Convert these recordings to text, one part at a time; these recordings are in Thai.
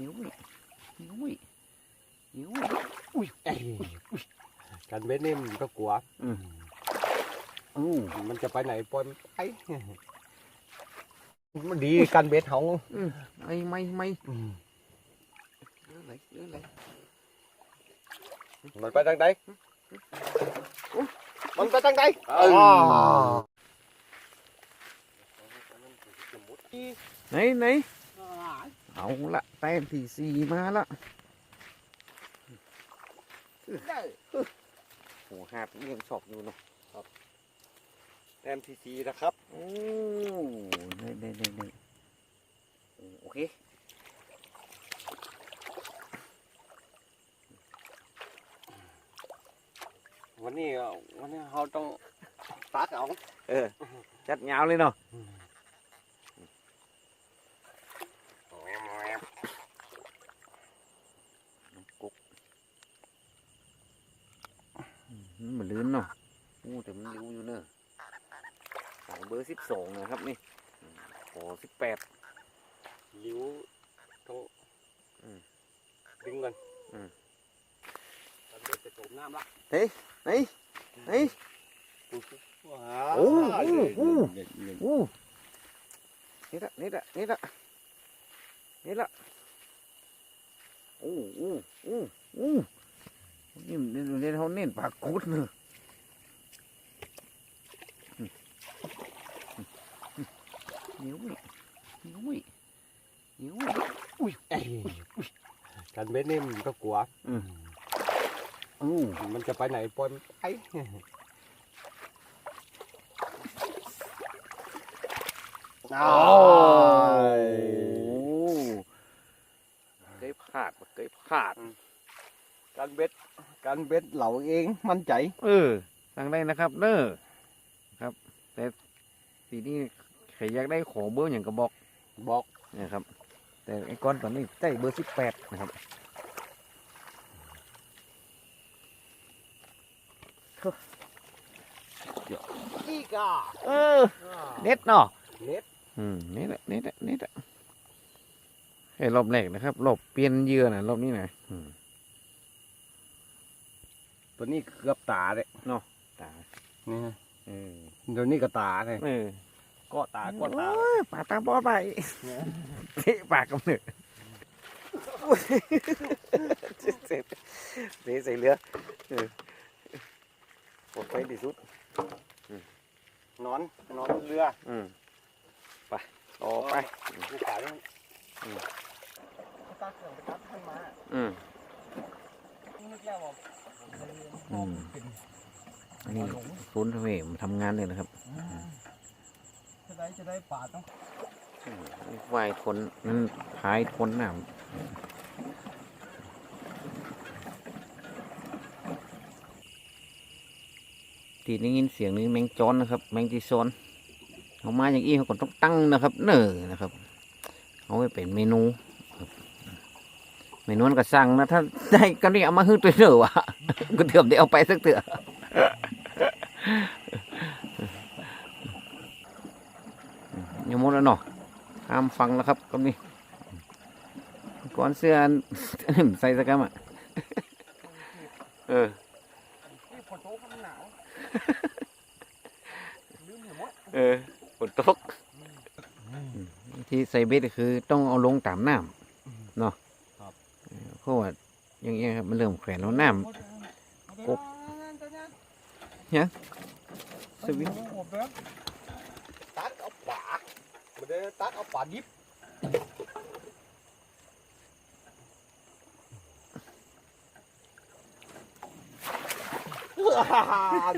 หิวอีกหิวอีกหิวอีกอุ้ยกันเว้นนี่มก็กลัวอืมอืมมันจะไปไหนปอนไปมันดีกันเบ็ดของไม่ไม่ไม่เลื่มันไปทางใดมันไปทางใดไหนไหน Ừ. อ๋อ này này ổng lạ tem thì xì ma lạ ủa hạt cũng ยังสอบอยู่เนาะแอมทีซีนะครับโอ้ได้ได้ได้ได้โอเควันนี้วันนี้เขาต้องตักเอาเออจัดยาวเลยเนาะกุ๊กอื มมันเหมือนลื่นเนาะโอ้แต่มันริ้วอยู่เนอะสายเบอร์สิบสองนะครับนี่อืมขอสิบแปดลิ้วต้องอืมดึงกันอืมกันเบ็ดจะจมน้ำละเฮ้ยเฮ้ยว้าโอ้โหโอ้โหเด็ดเด็ดโอ้นี่ละนี่ละนี่ละนี่ละโอ้โอ้โอ้โอ้ นี่มันนี่เขาเน้นปากุดเนอะเหนียวอีกเหนียวอีกเหนียวอุ้ยอ้ยอุ้ยกันเบ็ดนี่มันก็กลัวอืมอ้มันจะไปไหนปล่อยมันไปโอ้เคยพลาดเคยพลาดกันเบ็ด กันเบ็ดเหล่าเองมั่นใจ เออ สั่งได้นะครับเด้อครับ แต่ปีนี้ใครอยากได้ขอเบอร์อย่างกระบอกบอกนะครับ แต่ไอ้ก้อนตอนนี้ได้เบอร์สิบแปดนะครับอีกอะเออ เน็ตเนาะเน็ตอืมเน็ตอะเน็ตอะเน็ตอะไอ้รอบแรกนะครับรอบเปลี่ยนเหยื่อนะรอบนี้นะอืม ตัวนี้เกือบตาเลยตานี่เออตัวนี้ก็ตาเลยเออก็ตาก็ตาโอ้ยปากตาบอดไปเตะปากกับเนื้อเสร็จเสร็จใส่เรือเออปลดไปที่สุดนอนนอนเรืออืมไปต่อไปกูขายมันอืมตักเครื่องไปตักให้มาอืมนึกแล้วว่า อืมอันนี้คุณทำเองทำงานเลยนะครับจะได้จะได้ป่าต้องอืมวายทนนั่นพายทนน้ำทีนี้ยินเสียงนี้แมงจอนนะครับ แมงจีซอนเอามาอย่างอี้เขาก็ต้องตั้งนะครับ เนอนะครับ เอาไว้เป็นเมนู ครับเมนูนั้นก็สั่งนะถ้าได้ก็นี่เอามาฮื้อตัวเนอวะก็เถื่อมได้เอาไปสักเถื่อยังหมดแล้วเนาะห้ามฟังแล้วครับก็มีก่อนเสื้ออันใส่สกัมอะเออนี่ฝนตกมันหนาวลืมเห็นหมดเออฝนตกที่ใส่เบ็ดก็คือต้องเอาลงตามน้ำเนาะครับ เออเพราะว่าอย่างเงี้ยครับมันเริ่มแขวนแล้วน้กบเนี่ยสวิงตักเอาป่าไม่ได้ตักเอาป่าดิบ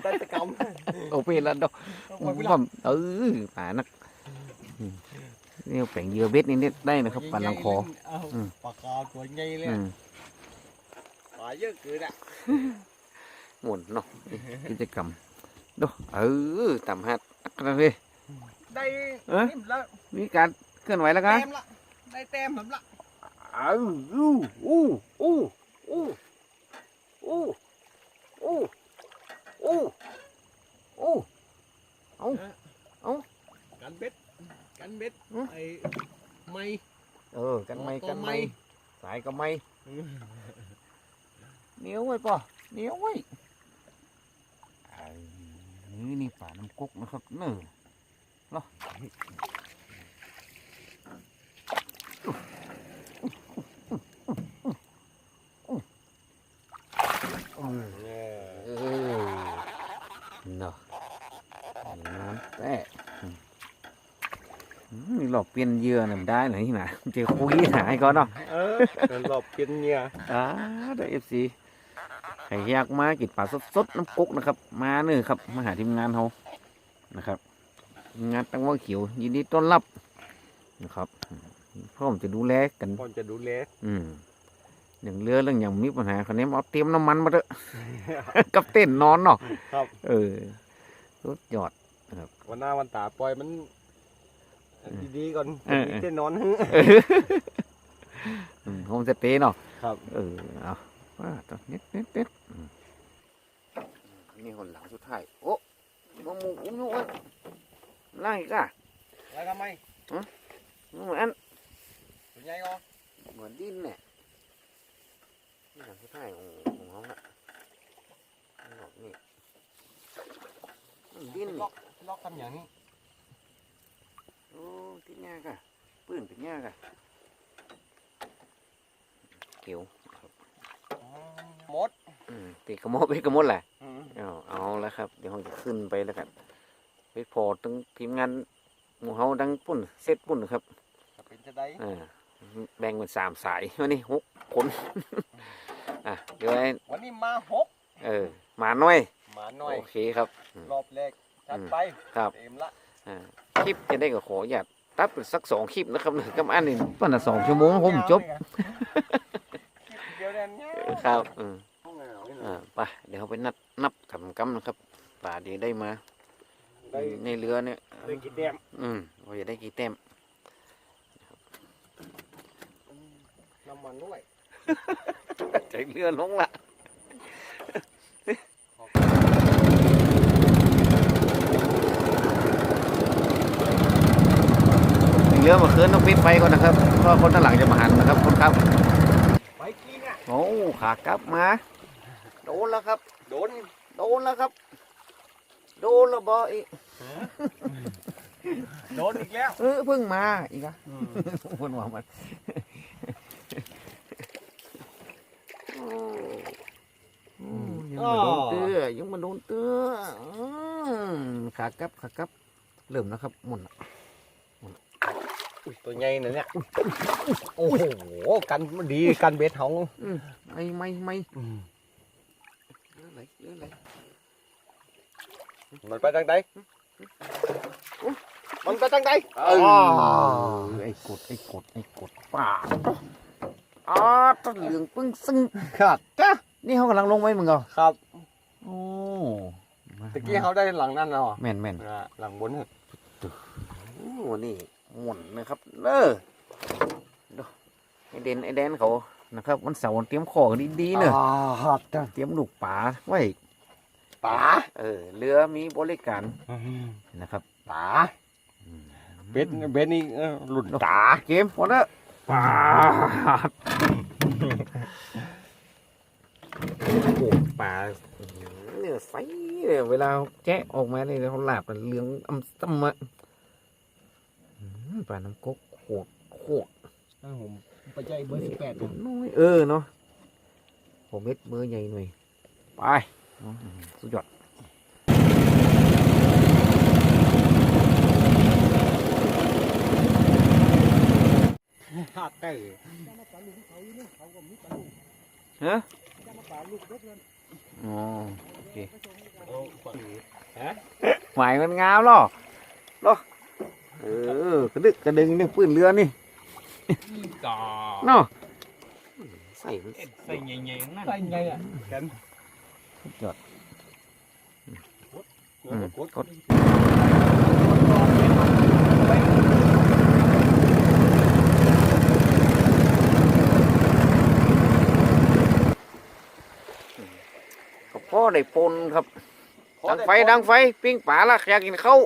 ได้ตะกำำโอเปแล้วดอกเอาไปผมเออป่านักอืม นี่เอาแป่งเหยื่อเบ็ดนี่เน็ตได้นะครับปลาลังคอเอาอืมปลากาตัวใหญ่เลยอืมปลาเยอะเกินอะหมุนเนาะกิจกรรมดูเออต่ำหัดอักระเลยได้เอ๊ะนิ่มแล้วมีการเคลื่อนไหวแล้วกันเต็มละได้เต็มผมละเอออู้อู้อู้อู้อู้อู้อู้อู้กันเบ็ด กันเบ็ดอืมไอ้ไม่เออ กันไม่กันไม่ไม่ สายก็ไม่เหนียวไว้ป่ะเหนียวไว้ไอ้นี่นี่ป่าน้ำกุกนะครับเนอะเนาะเนี่ยเออเนาะน้ำแตะอืมอืมนี่ หลอกเปลี่ยนเหยื่อน่ะมันได้เหรอที่ไหนะเจอคุยหายก่อนเนาะเออเป็นรอบเป็นเนี่ยอ่าได้เอฟซีใครอยากมากินปลาสดๆน้ำกุกนะครับ มาเนอะครับ มาหาทีมงานเขานะครับทีมงานตั้งว่าเขียว ยินดีต้อนรับนะครับพร้อมจะดูแลกันพอจะดูแลอืมอย่างเรือเรื่องอย่างมีปัญหาคนนี้เอาเตรียมน้ำมันมาเถอะกับเต้นนอนเนาะครับ เออสุดยอดวันหน้าวันตาปล่อยมัน ดีๆก่อนเออมีเต้นนอน โฮมสเตย์เนาะครับ เออเอาว่าตัวเน็ดเน็ดเน็ดอืมนี่คนหลังสุดท้าย โอ้มะมูอุ้ยอุ้ยล่างอีกอะ แล้วทำไมเหมือนตัวใหญ่ก็เหมือนดินเนี่ยนี่หลังสุดท้ายของของเขาน่ะนี่หรอกนี่มันดินล็นี่อกล็อกทำอย่างนี้ โอ้ติดยากอะปืนติดยากอะเกี่ยวครับหมดอืมติดกระโมดไปกระโมดแหละอืมเอาเอาแล้วครับ เดี๋ยวเราจะขึ้นไปแล้วกันไปพอตั้งทีมงานหมู่เฮาดังปุ่นเซตปุ่นครับถ้าเป็นจะได้อ่าแบ่งเป็นสามสายวันนี้หกคนอะเดี๋ยวให้วันนี้มาหกเออมาหน่อยหมาหน่อยโอเคครับ รอบแรกจัดไปครับเต็มละอ่า คลิปจะได้ก็ขออย่าตัดเป็นสักสองคลิปนะครับหนึ่งกับอันนี้ปันสองชั่วโมงผมจบเดี๋ยวเนี่ยเออครับอืมอ่าไปเดี๋ยวไปนัดนับทำกำนะครับป่าดีได้มาในเรือเนี่ยได้กี่แต้มอืมว่าจะได้กี่แต้มน้ำมันด้วยใจเรือลงละ เรือมาคืนต้องปิดไฟก่อนนะครับเพราะคนด้านหลังจะมาหันนะครับคนครับไปกี้เนี่ยโอ้ขากลับมา โดนแล้วครับ โดนโดนแล้วครับ โดนแล้วบออีกโดนอีกแล้ว เออเพิ่งมาอีกอะเพิ่นว่ามันโอ้ยังมาโดนเตื้อยังมาโดนเตื้ออืมขากลับขากลับเริ่มแล้วครับหมุนละอุ้ย ตัวใหญ่นะเนี่ยโอ้โหกันมันดีกันเบ็ดของอืมไม่ไม่ไม่เยอะเลยเยอะเลยมันไปทางใดมันไปทางใดเออไอ้กดไอ้กดไอ้กดป่าอ๋อต้นเหลืองปึ้งซึ่งครับจ้ะนี่เขากำลังลงไว้มึงเหรอครับโอ้มาตะกี้เขาได้หลังนั่นเนาะแม่นแม่นอ่าหลังบนน่ะโอ้นี่ หมุนนะครับเออดูไอเดนไอแดนเขานะครับวันเสาร์เตรียมของดีๆเนอะอ่าครับจ้ะเตรียมลูกป่าไว้ป๋าเออเรือมีบริการนะครับป๋าเบ็ดเบ็ดนี่เออหลุดตาเกมหมดแล้วป่าโอ้โหป่าเนี่ยใสเลยเวลาแจ๊ะออกมาเนี่ยเขาหลาบมันเหลืองอำซ้ำ อะอืมป่าน้ำกกโคตรโคตรผมไปใจเบอร์สิบแปดตัวน้อยเออเนาะผมเม็ดเบอร์ใหญ่หน่อย ไปอืมสุดยอดหักได้ฮะอ๋อโอเคหมายมันงามหรอหรอ เออกระดึกกระดึงนี่ปืนเรือนี่ก่อเนาะใส่มันใส่ใหญ่ๆนั่นใส่ไงอะกันสุดยอดเงินกดกดก็พ่อได้ปนครับดังไฟดังไฟ ปิ้งป่าละอยากกินข้าว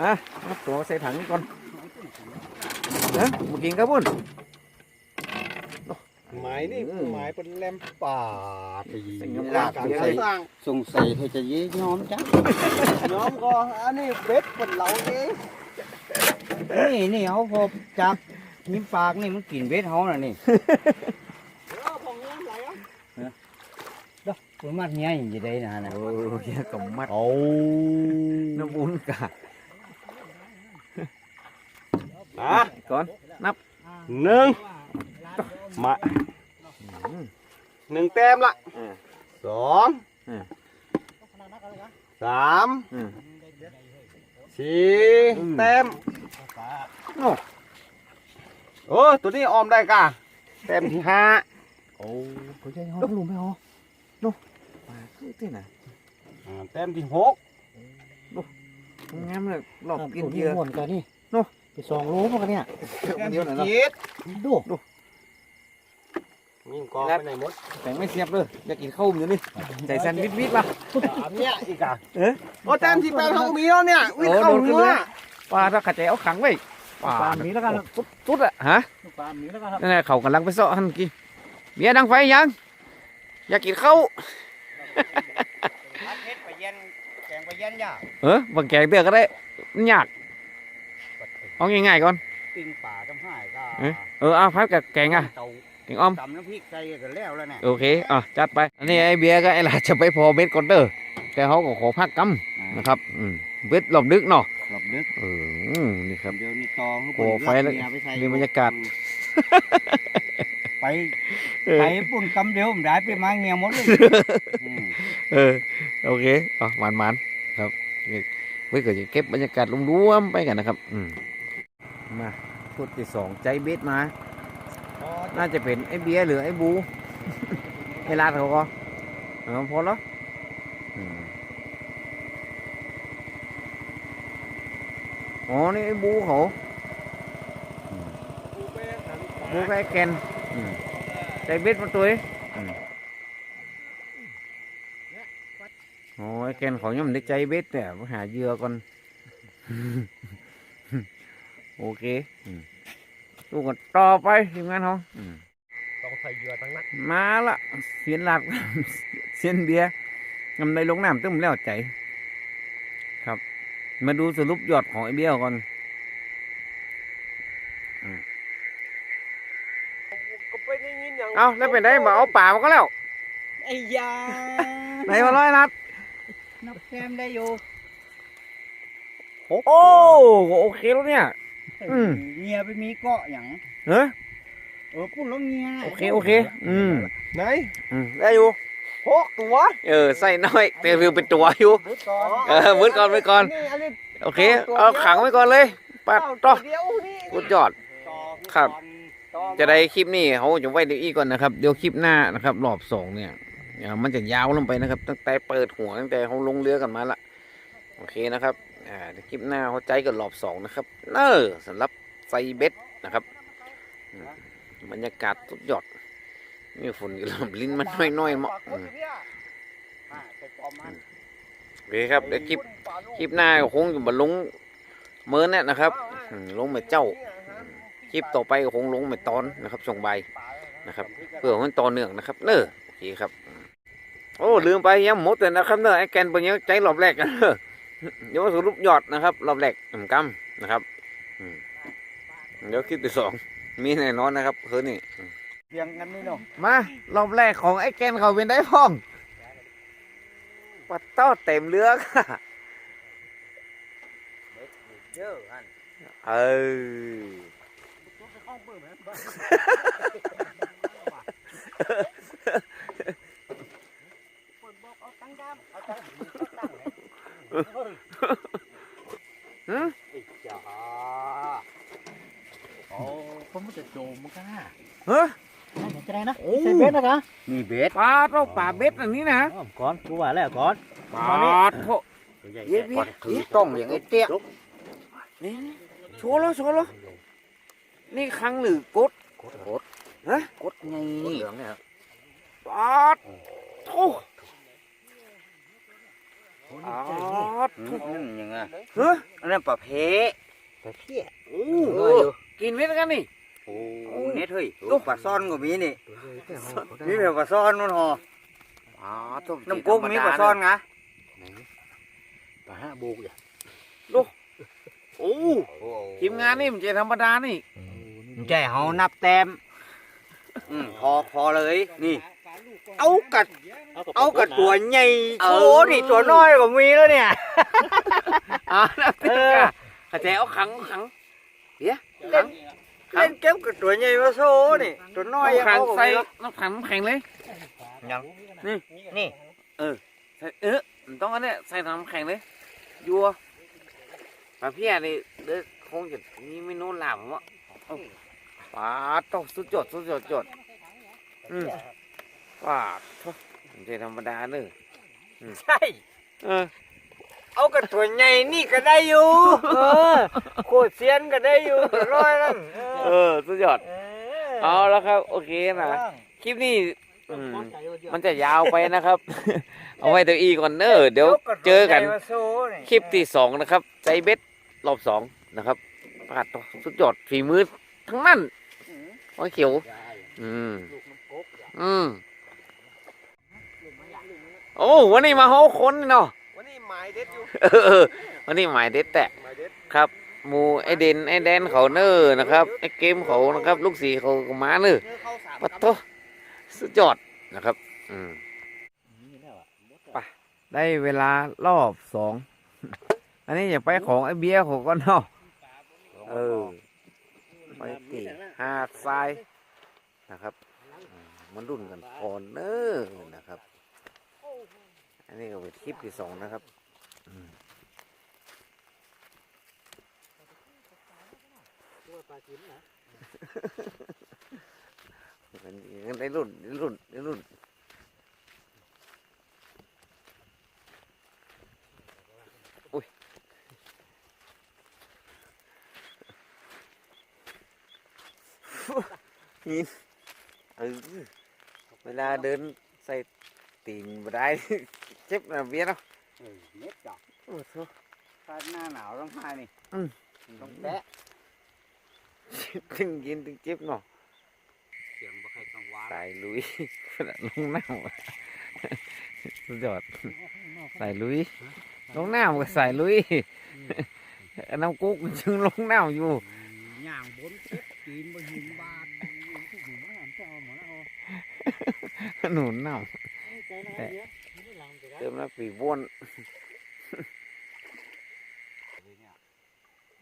อะเอาตัวใส่ถังก่อนฮะมากินครับพุ่นไม้นี่อืมไม้เป็นแหลมป่าตีสิ่งที่ลาการว่าใช้สร้างสงสัยเขาจะเย้ยอมจ้ะย้อมก็อันนี้เบ็ดเป็นเราเองนี่นี่เขาพอจับนิ้มปากนี่มันกลิ่นเวทเขาน่ะนี่เออผมย้อมไหลอะมันมัดเงี้ยอย่างนี้ได้นะนะโอ้ยกำมัดโอ้น้ำบุญกะ อะก่อนนับหนึ่งมาอืมหนึ่งแต้มละอืมสองอืมสามอืมสี่อืมแต้มโอ้โอ้ตัวนี้ออมได้กะแต้มที่ห้าโอ้เขาใจห้องลุมไม่หรอโน่ปลาคือที่ไหนอ่าแต้มที่หกงามเลยหลอกกินที่เยอะหมดกันนี่เนอะ ไปสองโลพวกกันเนี่ยแต้มเดียวที่หน่อยเนาะเจ็ดดูมีกองไปไหนหมดแต่ไม่เสียบเลยอยากกินข้าวอยู่นี่ใจสั่นวิดวิดป่ะอันเนี้ยอีกอะเอ๊ะโอ้แต้มที่แปดเขาก็มีแล้วเนี่ยวิ่งโอ้เข้าโดนขึ้นเนื้อเลยปลาถ้าขัดใจเอาขังไว้ปลาปลาหมีแล้วกันสุดสุดอะฮะปลาหมีแล้วกันครับนั่นแหละเขากำลังไปเสาะหันกี้เบียร์ดังไฟยัง อยากกินข้าวพัดเฮ็ดไปเย็นแกงไปเย็นย่าเออบางแกงเตือก็ได้มันยาก เอาง่ายๆก่อนปิ้งปลาจำห้ายก็เออเออเอาพัดกับแกงอะเตาแกงอ้อมตำน้ำพริกใส่กันแล้วแล้วเนี่ยโอเคอะจัดไปอันนี้ไอ้เบียร์ก็ไอ้หลาจะไปพอเบ็ดก่อนเด้อแต่เขาก็ขอพักกำนะครับอืมเบ็ดหลบดึกเนาะหลบลึกเออนี่ครับเดี๋ยวนี้ตองโอ้ไฟแล้วไปใส่นี่บรรยากาศไปเออไปปุ่นกำเดียวผมได้ไปมาเงียหมดเลยอืมเออโอเคอะหวานๆครับเว้ยก็จะเก็บบรรยากาศรวมๆไปกันนะครับ อืม มาชุดที่สองใจเบ็ดมา น่าจะเป็นไอ้เบียร์หรือไอ้บูไอ้ลาดเขาก็เออพอแล้วอืมอ๋อ นี่ไอ้บูเขาอืมบูกับไอ้แกนอืมใจเบ็ดมาตัวเองอืมโอ้ไอ้แกนเขายังไม่ได้ใจเบ็ดแต่มาหาเหยื่อก่อน โอเคอืมดูกันต่อไปทีมงานเขาอืมต้องใส่เหยื่อทั้งนั้นมาละเสียนหลักเสียนเบียร์งำในลงน้ำตึ้มแล้วใจ ครับ มาดูสรุปยอดของไอเบี้ยวก่อนก็ไปได้ยินอย่างเอาแล้วเป็นได้มาเอาป่ามาก็แล้วไอ้ยาไหนมาร้อยนัดนับแซมได้อยู่ โอ้โอเคแล้วเนี่ย อืม เงียไปมีเกาะอย่างเฮ้ยเออพูดแล้วเงียโอเคโอเค อืมไหนอืมได้อยู่หกตัวเออใส่น้อยแต่วิวเป็นตัวอยู่มืดก่อนเออมืดก่อนมืดก่อน อันนี้โอเค เอาขังไว้ก่อนเลยปัดต่อเดียวนี่สุดยอด ครับจะได้คลิปนี้เขาจะไว้เดี๋ยวอีกก่อนนะครับเดี๋ยวคลิปหน้านะครับรอบสองเนี่ยเดี๋ยวมันจะยาวลงไปนะครับ ตั้งแต่เปิดหัวตั้งแต่เขาลงเรือกันมาละ โอเคนะครับ อ่าคลิปหน้าเขาใจกันรอบสองนะครับ เนอสำหรับไซเบ็ดนะครับอืมบรรยากาศสุดยอดนี่ฝนอยู่ลำลิ้นมันน้อยๆเมาะอืมโอเคครับเดี๋ยวคลิปคลิปหน้าก็คงจะมาลงเมินเนี่ยนะครับอืมลงมาเจ้าคลิปต่อไปคงลงไม่ตอนนะครับส่งใบนะครับเพื่อให้มันต่อเนื่องนะครับ เนอโอเคครับ โอ้ลืมไปยังหมดเลยนะครับเนอไอ้แกนเป็นยังใจรอบแรกกันเนอ เดี๋ยวมาสรุปยอดนะครับ รอบแรกอืมกำนะครับอืมเดี๋ยวคลิปที่สองมีแน่นอนนะครับคืนนี้เพียงกันนี่เนาะมารอบแรกของไอ้แกนเขาเป็นได้พ้องปัดเต้าเต็มเรือค่ะเยอะอัน เออ หืม จ้าโอ้ผมจะโจมมันก็น่า เฮ้ยจะได้นะโอ้ใส่เบ็ดนะคะนี่เบ็ดปลาเราป่าเบ็ดอันนี้นะก่อนกูว่าแล้วก่อนปลาโถเย็ดเย็ดเย็ดต้องอย่างไอ้เตี้ยนี่นี่โชว์แล้วโชว์แล้วนี่ครั้งหรือกดกดกดฮะกดไงเหลืองเนี่ยปลาโถปลาโถนั่นยังไงเฮ้ยอันนั้นปลาเพะปลาเพี้ยโอ้เออกินเม็ดกันนี่โอ้โอ้ เน็ตเฮ้ยลูกปลาซ่อนก็มีนี่ตัวใหญ่มีแบบปลาซ่อนนู่นหออ๋อต้มน้ำกุ้งมีปลาซ่อนงะไหนปลาห้าโบกอย่าโอ้ทีมงานนี่มันจะธรรมดานี่แก่เฮานับแต้มอืมพอพอเลยนี่ เอากัด เอากัดตัวใหญ่โชว์นี่ตัวน้อยก็มีแล้วเนี่ยอ่าแล้วเออเข้าใจเอาขังเอาขังเดี๋ยวขัง เล่นเก็บกับตัวใหญ่มาโชว์นี่ตัวน้อยเอายังขังเอาก็ใส่มีแล้วน้ำขังน้ำแข็งเลยยังนี่นี่ใส่เออมันต้องอันเนี้ยใส่น้ำแข็งเลยยัวปลาเพี้ยนี่เด้อคงจะมีเมนูหลามวะเอาปลาตกสุดยอดสุดยอดสุดยอดอืมปลาทอมันจะธรรมดาเนอะใช่เออ เอากับตัวใหญ่นี่ก็ได้อยู่เออโคตรเซียนก็ได้อยู่ตัวน้อยนั่นเออสุดยอดเอาแล้วครับ โอเคนะคลิปนี้อืมมันจะยาวไปนะครับ เอาไว้ตัวอีก่อนเนอะเดี๋ยวเจอกัน คลิปที่สองนะครับใจเบ็ดรอบสองนะครับปาดตัวสุดยอดฝีมือทั้งนั้นโอ้ยเขียว อืมอืมโอ้วันนี้มาเฮาคนนี่เนาะวันนี้ หมายเด็ดอยู่เออวันนี้หมายเด็ดแตะหมายเด็ดครับหมูไอเดนไอแดนเขาเนอร์นะครับไอเกมเขานะครับ ลูกสีเขาก็มาเนอร์เนื้อเข้าสามปัดโตสุดยอดนะครับ อืมไปได้เวลารอบสองอันนี้อย่าไปของไอเบียร์ของก็เนาะเออไปตีหาดทรายนะครับอืมมันรุ่นกันก่อนเนอร์นะครับ อันนี้ก็เป็นคลิปที่สองนะครับอืมเป็นอย่างนั้นได้รุ่นได้รุ่นได้รุ่นอุ้ยหินเออเวลาเดินใส่ตีนบ่ได้เจ็บนะเบียร์เนาะเน็ตจ้ะ โอ้โหถ้าหน้าหนาวต้องมานี่อืม ต้องแตะถึงยินถึงเจ็บเนาะเสียงบ่ใครต้องวาสายลุยขนาดลงน้ำอะสุดยอดสายลุย ลงน้ำกับสายลุยอันน้ำกุ๊กมันจึงลงน้ำอยู่ ย่างบนเก็บตีนบ่หินบาดทุกหมู่บ้านจะเอาหมดแล้วเอาหนุนน้ใจนะแต่เดี๋ยวนี่หลังจะำได้ เติมน้ำปีบ้วน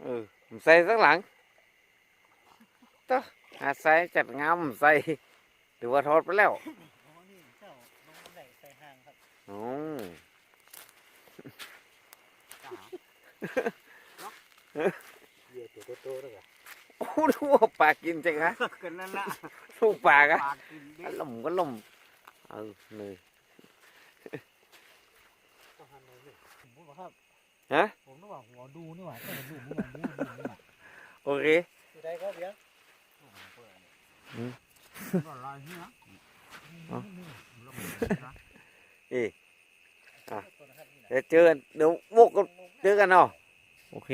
ออผมใส่สักหลังต่อหาใส่จัดงามใส่หรือว่าทอดไปแล้วอ๋อนี่เจ้าลงบันไดใส่ห้างครับอ๋อเดี๋ยวตัวโตๆแล้วก็โอ้ดูว่าปลากินจังฮะกันนั่นละลูกปลากะปากกินเบ็ก็ดลมก็ลมเออเลยก็หันเลยนี่อกครับ ฮะผมนึกว่าหัวดูนี่หว่าแต่ดูนี่หว่าดูนี่หว่าโอเคอยู่ได้ครับเดี๋ยวอืมก็ลอยนี่นะอ๋อเดี๋ยวเจอกันเดี๋ยววกก็เจอกันเนาะโอเค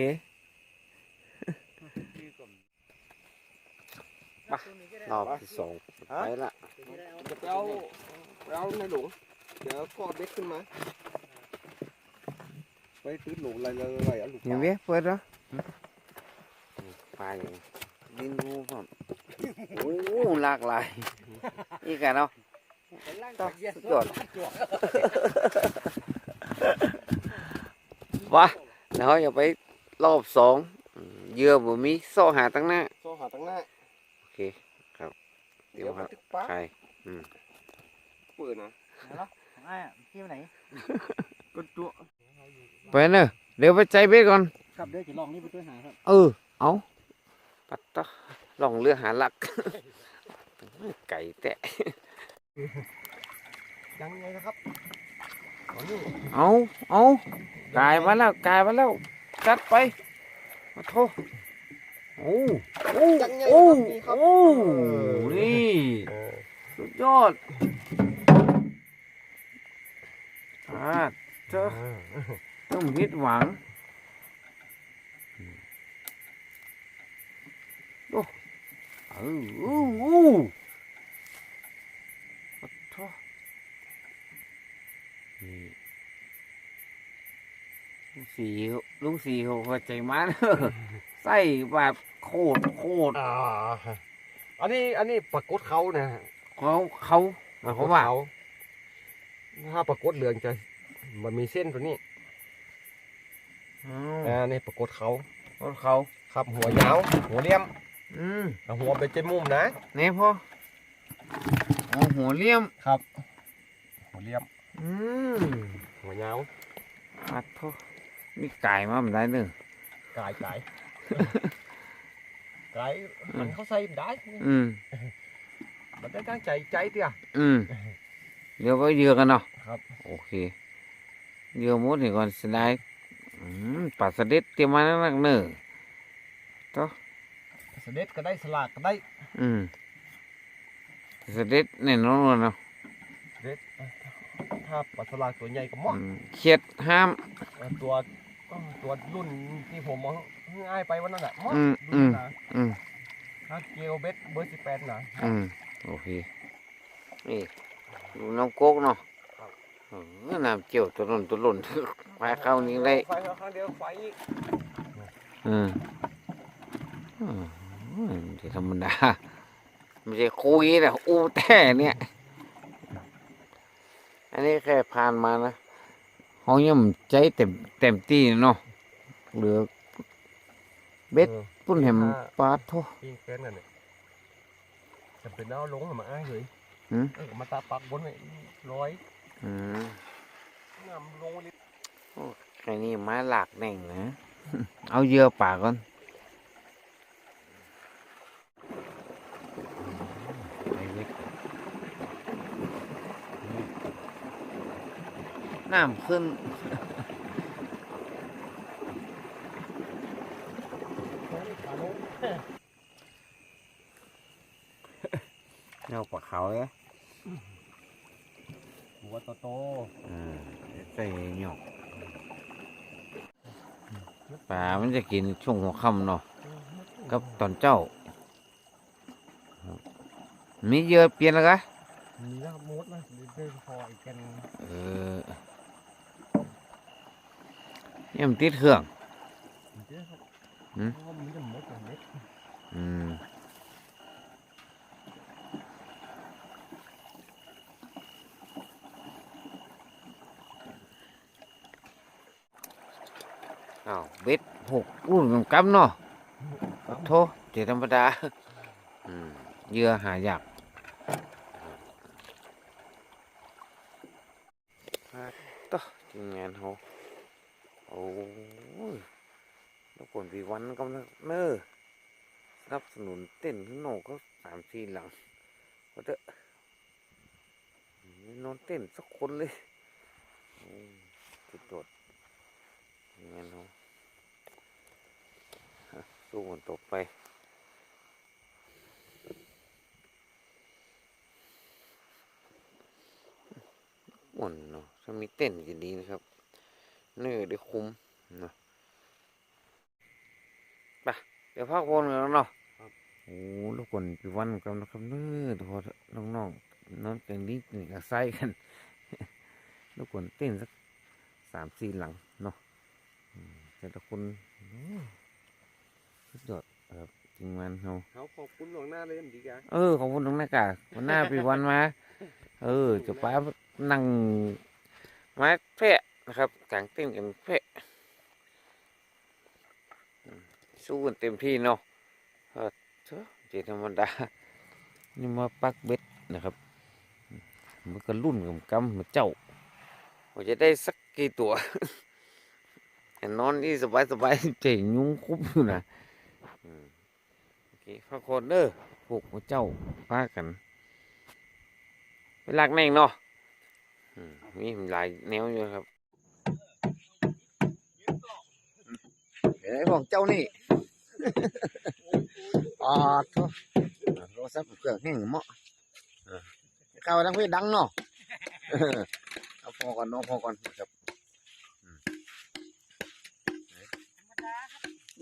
รอบที่สองไปละจะไปเอาไปเอาในหลวงเดี๋ยวก็เบ็ดขึ้นมา ไปตื้อหลวงอะไรอะไรอะลูกเห็นไหมเปิดแล้วปลาอย่างดินรูก่อนโอ้โหหลากหลายนี่กันเนาะต้องสุดยอดวะแล้วอย่าไปรอบสองอืมเหยื่อบ่มีโซ่หาตั้งหน้าโซ่หาตั้งหน้าโอเคครับเดี๋ยวครับตึกป้าใครเปิดนะไอ้ที่ไหนก็ตัว ไปเนอะเดี๋ยวไปใจเบ็ดก่อนครับเดี๋ยวจะลองนี่ไปด้วยหาครับเออเอาปัดต่อลองเรือหาหลัก ไก่แตะยังไงนะครับขอนี่เอาเอากายมาแล้วกายมาแล้วจัดไปมาโทษโอ้โอ้ยังไงโอ้ครับนี่ครับโอ้นี่เออสุดยอดอ่าเจ้า ต้องผิดหวังโอ้เอออู้อู้ขอโทษนี่ลุงสีลุงสีเขาเข้าใจมาเนอะไส้แบบโคตรโคตรอ่าอันนี้อันนี้ปรากฏเขานะฮะเขาเขาหมายความว่าถ้าปรากฏเหลืองจะมันมีเส้นตัวนี้ อ๋ออ่านี่ปรากฏเขาเขาเขาครับหัวยาวหัวเลี่ยม อืมแล้วหัวเป็นเจมุมนะนี่พ่ออ๋อหัวเลี่ยมครับ หัวเลี่ยม อืมหัวยาวอัดพ่อนี่ไก่มาไม่ได้เนอะกายกายกายมันเขาใส่ได้อืมมันได้ตั้งใจใจเตี้ยอืมเดี๋ยวก็เยือกันเนาะครับโอเคเยือหมดนี่ก่อนสิได้อืม ปลาสลิดเตรียมมานักๆเนอะเสด็จก็ได้สลากก็ได้ อืมสลิดแน่นอนเนาะเสด็จถ้าปลาสลากตัวใหญ่ก็เหมาะอืมเขียดห้ามตัวตัวรุ่นที่ผมเอาง่ายไปวันนั้นแหละเหมาะอืมรุ่นนั้นนะอืมถ้าเกลเบสเบอร์สิบแปดนะอืมโอเคนี่ดูน้องโก๊กเนาะครับเออ น้ำเจียวตัวหล่นตัวหล่นไปเข้านี้ได้ไฟครั้งเดียวไฟอีกอืมอืมไม่ใช่ธรรมดาไม่ใช่คุยแต่อู้แต่เนี่ย อันนี้แค่ผ่านมานะเขายังใจเต็มเต็มที่เนาะเหลือเบ็ดออปุ่นแหมปลาโทปิ้งเป็นกันเนี่ยจะเป็นเอาลงมาอ้ายเลยหืมเออมาตาปักบนไว้ร้อย อืมน้ำลงนิดแค่นี้ไม้หลากแน่งนะ เอาเหยื่อป่าก่อนไปเล็กน้ำขึ้นขาลงเงาปลาเขาเลย หัวโตอ่าใส่หยอกปลามันจะกินช่วงหัวค่ำเนาะๆกับตอนเจ้า มีเหยื่อเปลี่ยนแล้วกะมีแล้วมดนะเดินพออีกกันเออเนี่ยมันติดเครื่องเยอะครับหืม เพราะว่ามันจะมดกับเม็ดอืมอ้าวเบ็ด หกรุ่นกำเนาะโทษเจธรรมดาเยื่อหายากต่อทีมงานเขาโอ้ยแล้วผลปีวันก็เนอสนับสนุนเต้นขึ้นโนก็สามสี่หลังก็เถอะนอนเต้นสักคนเลยโอ้ยสุดโดดทีมงานเขาะ สู้มันตกไปม่นเนาะถ้ามีเต้นจะดีนะครับ เนื้อได้คุ้มเนาะไปเดี๋ยวพักวนกันแล้วเนาะโอ้ลูกคนปีวันกันนะครับเนื้อพอน้องๆนอนกันนี้นี่ก็ใส่กัน ลูกคนเต้นสักสามสี่หลังเนาะแต่ละคนโอ้ สุดยอดครับจริงมันเขาเขาขอบคุณหลวงหน้าเลยมันดีกันเออขอบคุณตรงนั้นกะวันหน้าปีวันมาเออจะป้านั่งไม้แพะนะครับกางเต้นกันแพะอืมสู้กันเต็มที่เนาะเออเจ้าเจธรรมดานี่มาปักเบ็ดนะครับอืมมันก็รุ่นกับกำมาเจ้าว่าจะได้สักกี่ตัวแต่นอนนี่สบายสบายๆเจ๋งยุ้งคุบอยู่นะอืม โอเคพักคนเด้อพวกเจ้าพากันเป็นหลักแน่งเนาะอืมมีหลายแนวอยู่ครับเดี๋ยวไอ้ของเจ้านี่อ่าโทษโทรศัพท์เครื่องแห้งเหมาะเข้าวดังเพศดังเนาะเอาพอก่อนเน้องพอก่อนครับ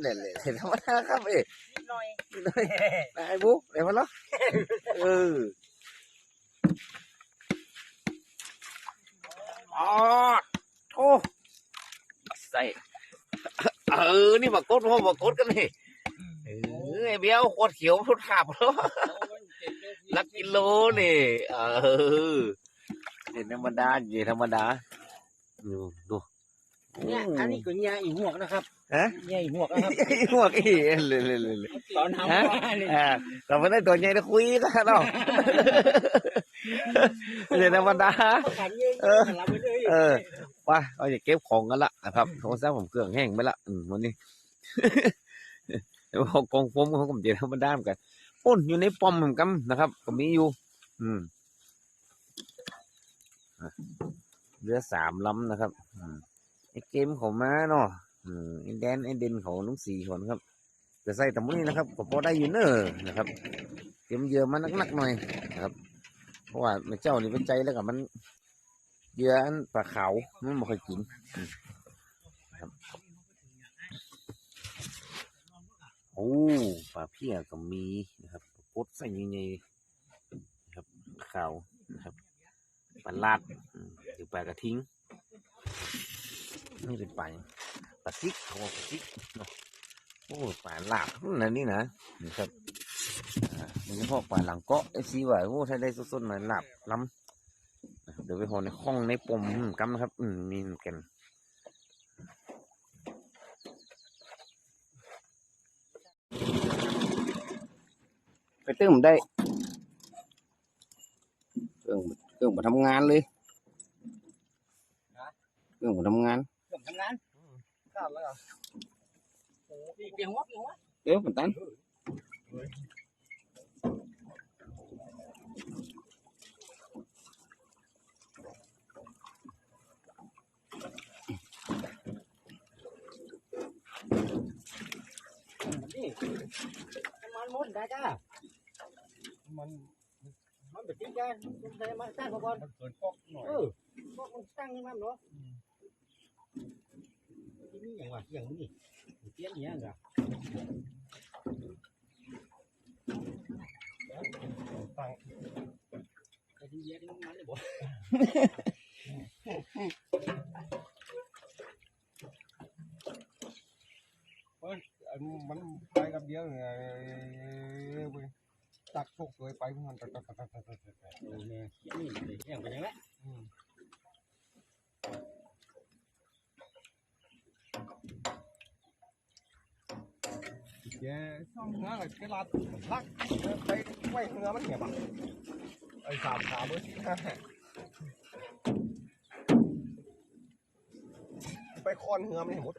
เนี่ยเลยเห็นธรรมดาครับเอ้ยหน่อยได้บุ๊กเดี๋ยวมาแล้วเอออ๋อโอ้ใส่เออนี่มากดพ่อมากดกันนี่เออไอ้เบี้ยวโคตรเขียวทุกทับแล้วลักกิโลนี่เออเห็นธรรมดาอยู่ธรรมดาดูดูเนี่ยอันนี้ก็เนี่ยอีหัวกนะครับ ฮะเนี่ยอีหัวกนะครับไอ้พวกอีเลยเลยเลยเลยตอนทำฮะว่าเนี่ยอ่าเราไม่ได้ตัวใหญ่จะคุยกันเนาะเห็นธรรมดาขันเยอะเออรับไปเลยเออว่าเราจะเก็บของกันละนะครับโทรศัพท์ผมเครื่องแห้งไปละอืมวันนี้เดี๋ยวเอากองโฟมเขาก็จะธรรมดาเหมือนกันปุ่นอยู่ในปอมเหมือนกันนะครับ ก็มีอยู่ อืมอะเรือสามลำนะครับ อืมไอเกมเขามาเนาะ อืมไอแดนไอเดนขาน้องสี่คนครับจะใส่ตำมือนี้นะครับก็พอได้อยู่เนอนะครับเตรียมเหยื่อมานักๆหน่อยนะครับเพราะว่าแม่เจ้านี่เป็นใจแล้วกับมันเยื่ออันปลาขาวมันไม่ค่อยกินครับโอ้ปลาเพี้ยก็มีนะครับปลดใส่ยังไงนะครับขาวนะครับปลาลาดหรือปลากระทิ้งนี่เป็นปลา ปลาซิกเขาบอกปลาซิกโอ้ปลาหลาดนั่นนี่นะนะครับอ่าโดยเฉพาะปลาหลังเกาะไอซีว่าโอ้ใช้ได้สุดๆหน่อยลาบล้ำเดี๋ยวไปห่อในห้องในปมกัมนะครับ อืมมีเหมือนกันไปเติมได้เครื่องเครื่องมาทำงานเลยเครื่องมาทำงานผมทำงาน ข้าวแล้วเปียงหัวเปียงหัวเดี๋ยวมันตันนี่มันหมดได้จ้ามันมันเป็นจริงจ้ามันใส่มาตั้งก่อนมันเกินพอกหน่อยเออพวกมันตั้งยังไงเนาะที่นี่ อย่างว่าอย่างนี้เตี้ยเนี่ยเหรอตั้งไอ้ที่เยอะที่มันเลยบ่อันมันไปกับเดียวไงเว้ยตักพวกสวยไปมันตักตักตักตักตักตักตักโอ้เนี่ยนี่อย่างเป็นยังไง อืมแกซ่อม เนื้อกับกระลาดลักไปไว้เนื้อมันเหี่ยบอะไอ้สามสามเบอร์สี่ห้าไปคอนเนื้อมันเหี่ยหมด